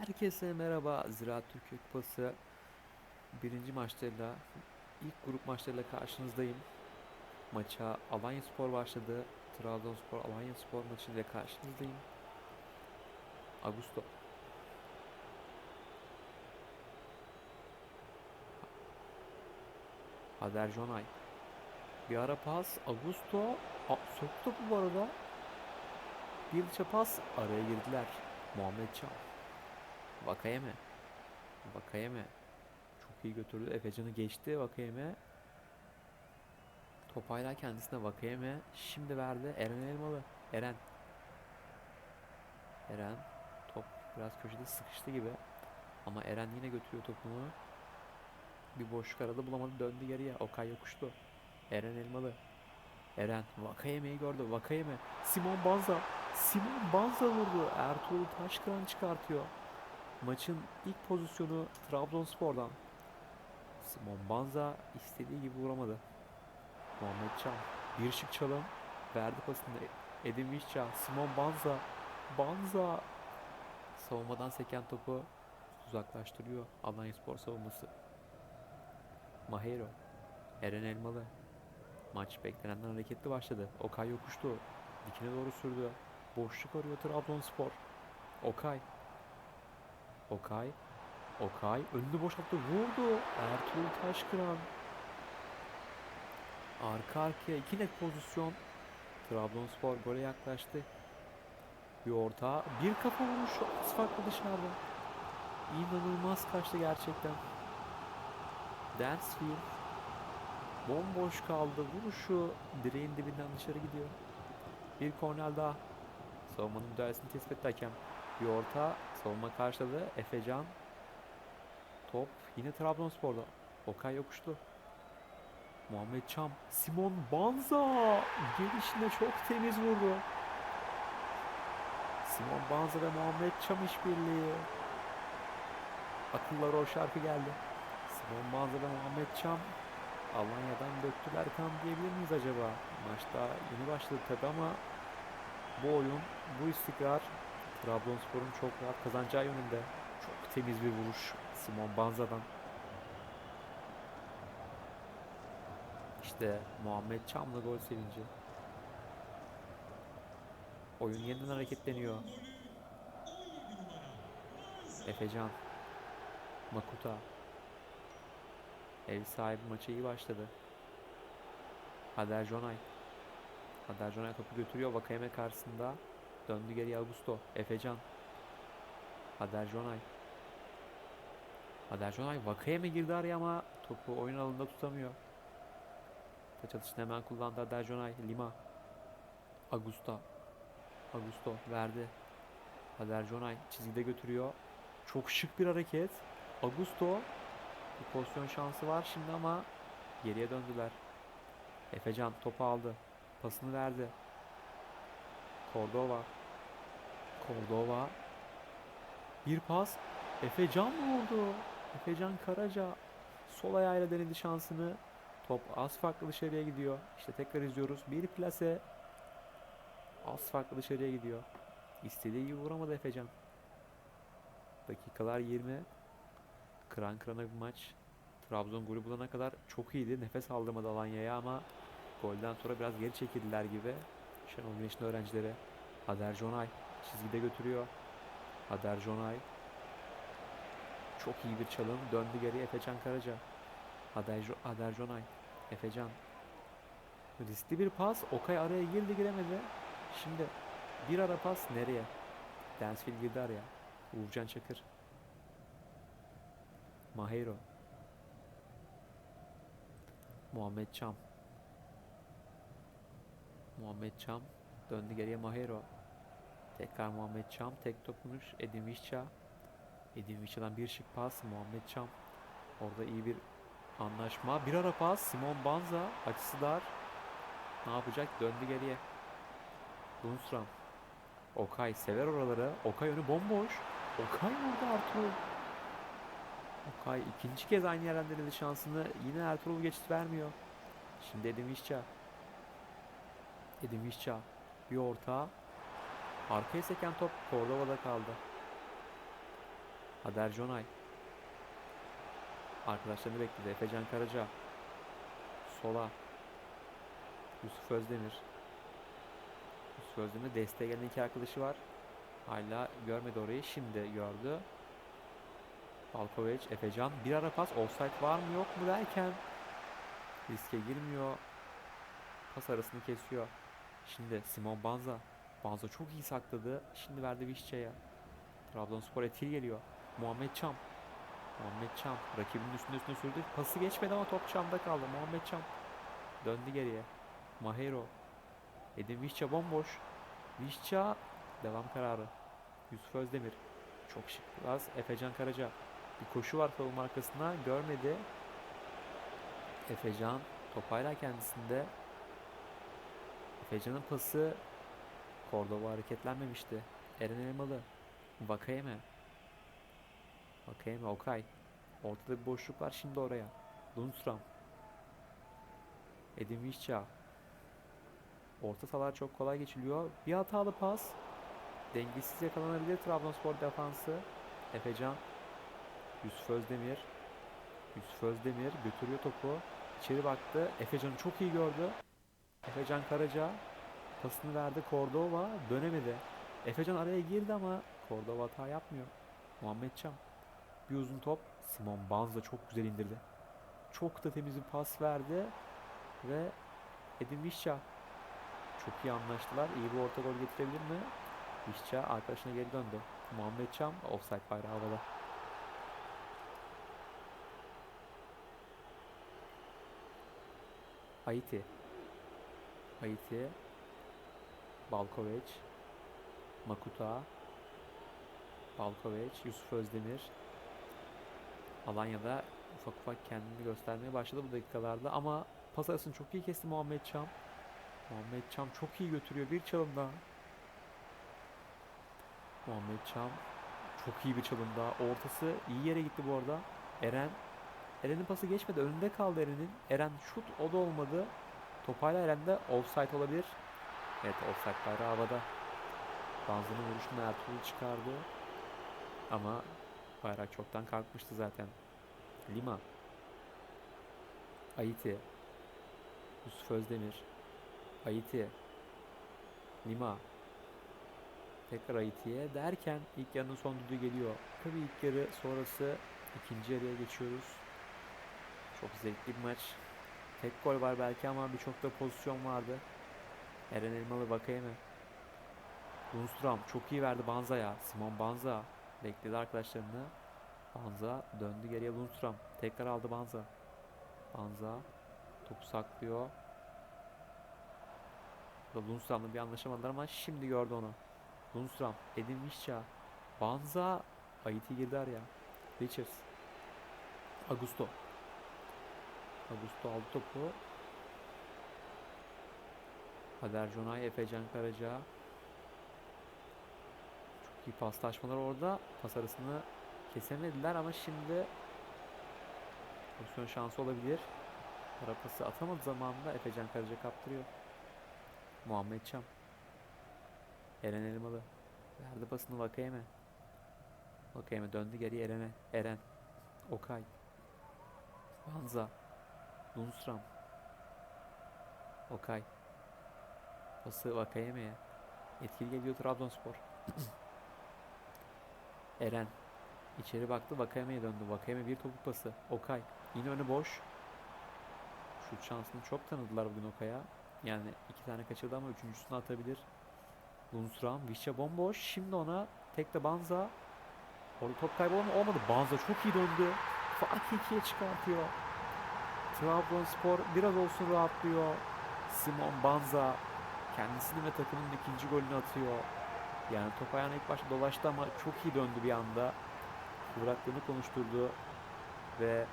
Herkese merhaba. Ziraat Türkiye Kupası birinci maçlarıyla ilk grup maçlarıyla karşınızdayım. Maça Alanya Spor başladı. Trabzonspor Alanya Spor maçıyla karşınızdayım. Augusto. Hader Jonay. Bir ara pas. Augusto. A, topu bu arada. Bir içe pas. Araya girdiler. Muhammed Can. Vakayeme. Vakayeme. Çok iyi götürdü. Efecan'ı geçti Vakayeme. Top hala kendisine Vakayeme. Şimdi verdi. Eren Elmalı. Eren. Eren. Top biraz köşede sıkıştı gibi. Ama Eren yine götürüyor topunu. Bir boşluk arada bulamadı. Döndü geriye. Okay yokuştu. Eren Elmalı. Eren. Vakayeme'yi gördü. Vakayeme. Simon Banza. Simon Banza vurdu. Ertuğrul Taşkıran çıkartıyor. Maçın ilk pozisyonu Trabzonspor'dan. Simon Banza istediği gibi vuramadı. Muhammed Can bir şık çalım verdi pasını. Edin Visca, Simon Banza, Banza savunmadan seken topu uzaklaştırıyor Alanya Spor savunması. Mahero, Eren Elmalı. Maç beklenenden hareketli başladı. Okay yokuştu. Dikine doğru sürdü. Boşluk arıyor Trabzonspor. Okay Okay. Okay. Önünü boşalttı. Vurdu. Ertuğrul Taşkıran. Arka arkaya iki net pozisyon. Trabzonspor gole yaklaştı. Bir orta. Bir kafa vuruşu. Farklı dışarıda. İnanılmaz kaçtı gerçekten. Dansfield. Bomboş kaldı. Vuruşu direğin dibinden dışarı gidiyor. Bir kornel daha. Savunmanın müdahalesini tespit etti. Bir orta savunma karşıladı. Efecan. Top yine Trabzonspor'da. Okay yokuştu. Muhammed Çam. Simon Banza. Gelişinde çok temiz vurdu. Simon Banza ve Muhammed Çam işbirliği. Akıllara o şarkı geldi. Simon Banza ve Muhammed Çam Alanya'dan döktüler kan diyebilir miyiz acaba? Maçta yeni başladı tabi ama bu oyun, bu istikrar Trabzonspor'un çok rahat kazanacağı yönünde. Çok temiz bir vuruş Simon Banza'dan. İşte Muhammed Çam'la gol sevinci. Oyun yeniden hareketleniyor. Efecan. Makuta. Ev sahibi maça iyi başladı. Hader Jonay. Hader Jonay topu götürüyor Vakayeme karşısında. Döndü geriye Augusto. Efecan. Hader Jonay. Hader Jonay Vakayeme girdi araya ama topu oyun alanında tutamıyor. Taç atışını hemen kullandı Hader Jonay. Lima. Augusto. Augusto verdi. Hader Jonay çizgide götürüyor. Çok şık bir hareket. Augusto. Bir pozisyon şansı var şimdi ama geriye döndüler. Efecan topu aldı. Pasını verdi. Cordova. Cordova. Bir pas. Efecan vurdu. Efecan Karaca. Sol ayağıyla denedi şansını. Top az farklı dışarıya gidiyor. İşte tekrar izliyoruz. Bir plase. Az farklı dışarıya gidiyor. İstediği gibi vuramadı Efecan. Dakikalar 20. Kıran kırana bir maç. Trabzon golü bulana kadar çok iyiydi. Nefes aldırmadı Alanya'ya ama golden sonra biraz geri çekildiler gibi. Şenol Güneş'in öğrencileri. Hader Jonay çizgide götürüyor. Hader Jonay. Çok iyi bir çalım. Döndü geri Efecan Karaca. Hader, Hader Jonay. Efecan. Riskli bir pas. Okay araya girdi giremedi. Şimdi bir ara pas nereye? Dansfield girdi araya. Uğurcan Çakır. Mahero. Muhammed Çam. Muhammed Çam döndü geriye Mahero. Tekrar Muhammed Çam tek topunuş Edin Visca. Edin Visca'dan bir şık pas Muhammed Çam. Orada iyi bir anlaşma. Bir ara pas Simon Banza açısı dar. Ne yapacak? Döndü geriye. Lundstram. Okay sever oraları. Okay önü bomboş. Okay vurdu Artuğrul. Okay ikinci kez aynı yerden denedi şansını. Yine Ertuğrul geçit vermiyor. Şimdi Edin Visca. Edin Visca. Bir orta. Arkaya seken top Cordova'da kaldı. Hader Jonay. Arkadaşlarını bekledi. Efecan Karaca. Sola. Yusuf Özdemir. Yusuf Özdemir desteğe gelen iki arkadaşı var. Hala görmedi orayı. Şimdi gördü. Balkovic, Efecan. Bir ara pas. Offside var mı yok mu derken riske girmiyor. Pas arasını kesiyor. Şimdi Simon Banza. Banza çok iyi sakladı. Şimdi verdi Vişça'ya. Trabzonspor etkili geliyor. Muhammed Çam. Muhammed Çam. Rakibinin üstüne üstüne sürdü. Pası geçmedi ama top Çam'da kaldı. Muhammed Çam. Döndü geriye. Mahero. Edin Vişça bomboş. Vişça devam kararı. Yusuf Özdemir. Çok şık. Biraz Efecan Karaca. Bir koşu var savunma arkasına. Görmedi. Efecan top hala kendisinde. Efecan'ın pası Cordova hareketlenmemişti. Eren Elmalı. Vakayeme. Vakayeme Okay. Ortada bir boşluk var şimdi oraya. Lundstram. Edin Vişça. Orta sahalar çok kolay geçiliyor. Bir hatalı pas. Dengesiz yakalanabilir Trabzonspor defansı. Efecan. Yusuf Özdemir. Yusuf Özdemir götürüyor topu. İçeri baktı. Efecan'ı çok iyi gördü. Efecan Karaca pasını verdi Cordova dönemedi. Efecan araya girdi ama Cordova hata yapmıyor. Muhammed Çam bir uzun top Simon Banza çok güzel indirdi. Çok da temiz bir pas verdi ve Edin Vişça çok iyi anlaştılar. İyi bir orta gol getirebilir mi? Vişça arkadaşına geri döndü. Muhammed Çam offside bayrağı havada. Haiti. Haiti. Balkovic. Makuta. Balkovic. Yusuf Özdemir. Alanya'da ufak ufak kendini göstermeye başladı bu dakikalarda ama pas arasını çok iyi kesti Muhammed Çam. Muhammed Çam çok iyi götürüyor bir çalımda. Muhammed Çam çok iyi bir çalımda. Ortası iyi yere gitti bu arada. Eren Eren'in pası geçmedi. Önünde kaldı Eren'in. Eren şut o da olmadı. Top hala offside olabilir. Evet offside bayrağı havada. Banzı'nın vuruşunu Ertuğrul çıkardı. Ama bayrak çoktan kalkmıştı zaten. Lima. Haiti. Yusuf Özdemir. Haiti. Lima. Tekrar Haiti'ye derken ilk yarının son düdüğü geliyor. Tabii ilk yarı sonrası ikinci yarıya geçiyoruz. Çok zevkli bir maç. Tek gol var belki ama birçok da pozisyon vardı. Eren Elmalı Vakayeme. Lundstram çok iyi verdi Banza'ya. Simon Banza bekledi arkadaşlarını. Banza döndü geriye Lundstram. Tekrar aldı Banza. Banza topu saklıyor. Da Lundstram'la bir anlaşamadılar ama şimdi gördü onu. Lundstram, Edin Vişça, Banza, Haiti girdi araya. Richards, Augusto. Augusto aldı topu. Hader Jonay, Efecan Karaca. Çok iyi paslaşmalar orada. Pas arasını kesemediler ama şimdi pozisyon şansı olabilir. Ara pası atamadı zamanında Efecan Karaca kaptırıyor. Muhammed Çam. Eren Elmalı. Verdi pasını Vakayeme. Vakayeme döndü geri Eren'e. Eren. Okay. Banza. Lundstram. Okay. Pası Vakayeme'ye. Etkili geliyor Trabzonspor. Eren. İçeri baktı Vakayeme'ye döndü. Vakayeme bir topuk pası. Okay. Yine önü boş. Şut şansını çok tanıdılar bugün Okay'a. Yani iki tane kaçırdı ama üçüncüsünü atabilir. Lundstram, Vişça bomboş. Şimdi ona tek de Banza. Orada top kaybı olma- olmadı. Banza çok iyi döndü. Farkı ikiye çıkartıyor. Trabzonspor biraz olsun rahatlıyor. Simon Banza kendisini ve takımının ikinci golünü atıyor. Yani top ayağına ilk başta dolaştı ama çok iyi döndü bir anda. Kıvraklığını konuşturdu ve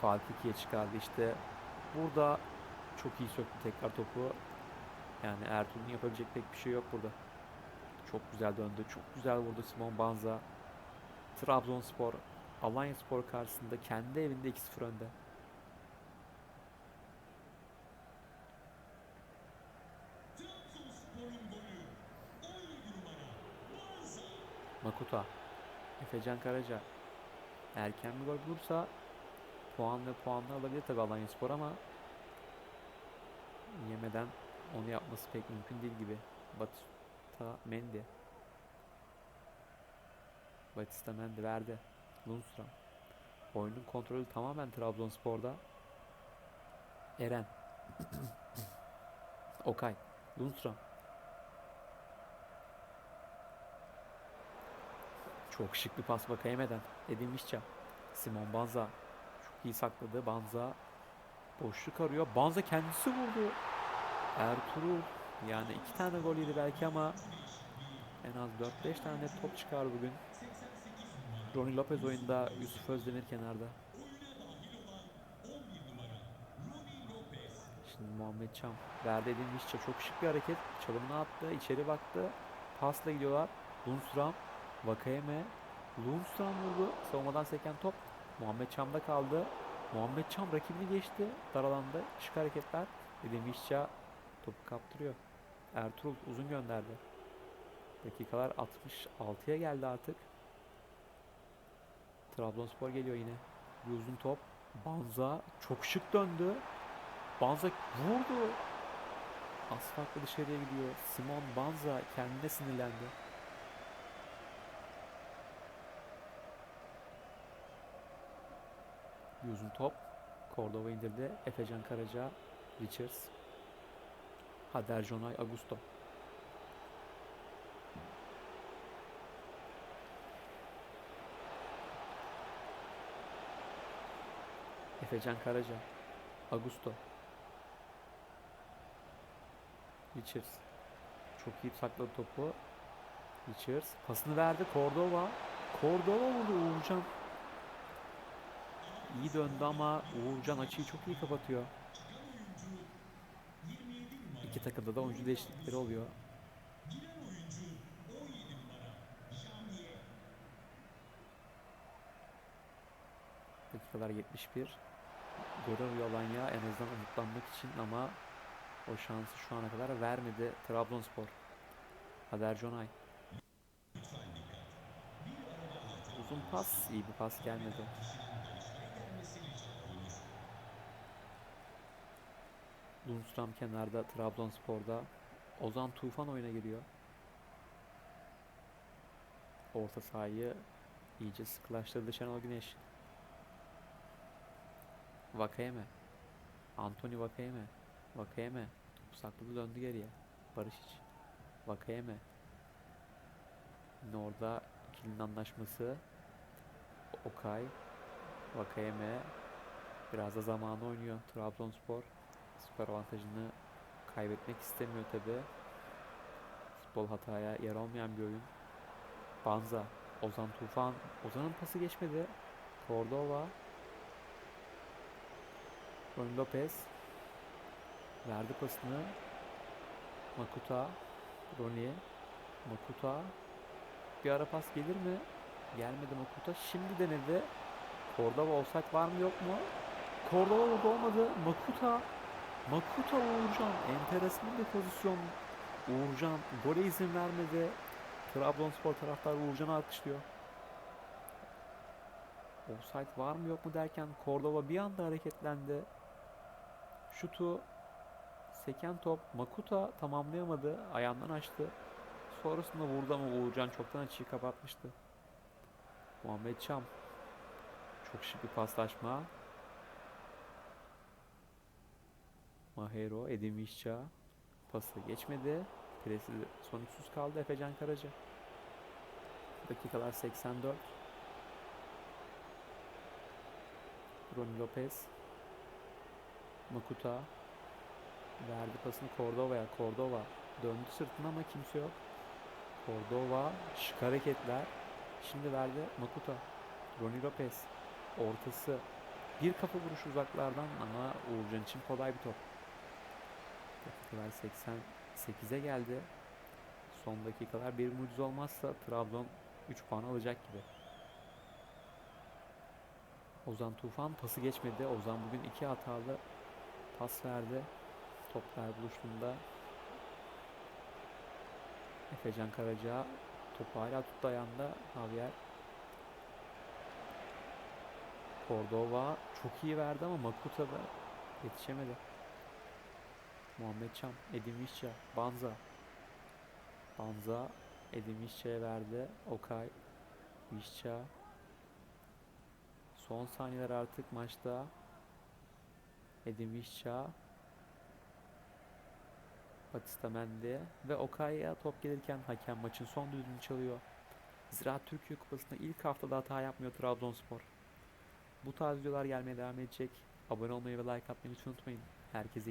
farkı ikiye çıkardı. İşte burada çok iyi söktü tekrar topu. Yani Ertuğrul'un yapabilecek pek bir şey yok burada. Çok güzel döndü. Çok güzel vurdu Simon Banza. Trabzonspor Alanya Spor karşısında kendi evinde 2-0 önde. Makuta. Efecan Karaca erken bir gol bulursa puan ve puanla alabilir tabi Alanya Spor ama yemeden onu yapması pek mümkün değil gibi. Batista Mendy. Batista Mendy verdi. Lundstram. Oyunun kontrolü tamamen Trabzonspor'da. Eren. Okay. Lundstram. Çok şık bir pas Vakayemeden. Edin Mişça. Simon Banza. Çok iyi sakladı. Banza boşluk arıyor. Banza kendisi vurdu. Ertuğrul yani iki tane gol yedi belki ama en az 4-5 tane top çıkar bugün. Ronnie Lopez oyunda, Yusuf Özdemir kenarda. Şimdi Muhammed Çam verdi edilmişçe çok şık bir hareket. Çalımını attı, içeri baktı. Pasla gidiyorlar. Lundstram, Vakayeme, Lundstram vurdu. Savunmadan seken top Muhammed Çam'da kaldı. Muhammed Çam rakibini geçti. Dar alanda şık hareketler. Edilmişçe topu kaptırıyor. Ertuğrul uzun gönderdi. Dakikalar 66'ya geldi artık. Trabzonspor geliyor yine. Bir uzun top. Banza çok şık döndü. Banza vurdu. Asfaltla dışarıya gidiyor. Simon Banza kendine sinirlendi. Bir uzun top. Cordova indirdi. Efecan Karaca, Richards. Hader Jonay Augusto. Efecan Karaca. Augusto. Richards. Çok iyi sakladı topu. Richards pasını verdi. Cordova. Cordova vurdu Uğurcan. İyi döndü ama Uğurcan açıyı çok iyi kapatıyor. İki takımda da oyuncu değişiklikleri oluyor. Dakikalar 71. Gol arıyor Alanya en azından umutlanmak için ama o şansı şu ana kadar vermedi Trabzonspor. Hader Jonay. Uzun pas, iyi bir pas gelmedi. Lundstram kenarda Trabzonspor'da. Ozan Tufan oyuna giriyor. Orta sahayı iyice sıkılaştırdı Şenol Güneş. Vakayeme. Anthony Vakayeme. Vakayeme. Topu sakladı döndü geriye. Barışic. Vakayeme. Yine orada ikilinin anlaşması. Okay. Vakayeme. Biraz da zamanı oynuyor Trabzonspor. Skor avantajını kaybetmek istemiyor tabi. Futbol hataya yer olmayan bir oyun. Banza. Ozan Tufan. Ozan'ın pası geçmedi. Cordova. Ron Lopez verdi pasını. Makuta, Roni, Makuta. Bir ara pas gelir mi? Gelmedi Makuta. Şimdi denedi. Cordova offside var mı yok mu? Cordova olmadı. Makuta. Makuta Uğurcan. Enteresan bir pozisyon. Uğurcan gole izin vermedi. Trabzonspor taraftarı Uğurcan'ı alkışlıyor. Offside var mı yok mu derken Cordova bir anda hareketlendi. Şutu seken top Makuta tamamlayamadı. Ayağından açtı. Sonrasında vurdu ama Uğurcan çoktan açıyı kapatmıştı. Muhammed Çam. Çok şık bir paslaşma. Mahero, Edin Vişça. Pası geçmedi. Presi sonuçsuz kaldı Efecan Karaca. Dakikalar 84. Ronnie Lopez. Makuta. Verdi pasını Cordova'ya. Cordova döndü sırtına ama kimse yok. Cordova şık hareketler. Şimdi verdi Makuta. Ronnie Lopez. Ortası. Bir kafa vuruş uzaklardan ama Uğurcan için kolay bir top. Dakikalar 88'e geldi. Son dakikalar bir mucize olmazsa Trabzon 3 puan alacak gibi. Ozan Tufan pası geçmedi. Ozan bugün iki hatalı pas verdi. Toplar buluştuğunda Efecan Karaca topu hala tuttu ayağında. Javier Cordova çok iyi verdi ama Makuta da yetişemedi. Muhammed Çam, Edin Visca, Banza. Banza Edin Visca'ya verdi. Okay, Visca. Son saniyeler artık maçta. Edin Visca. Batista Mendy ve Okay'a top gelirken hakem maçın son düdüğünü çalıyor. Ziraat Türkiye Kupası'nda ilk haftada hata yapmıyor Trabzonspor. Bu tarz videolar gelmeye devam edecek. Abone olmayı ve like atmayı lütfen unutmayın. Herkese iyi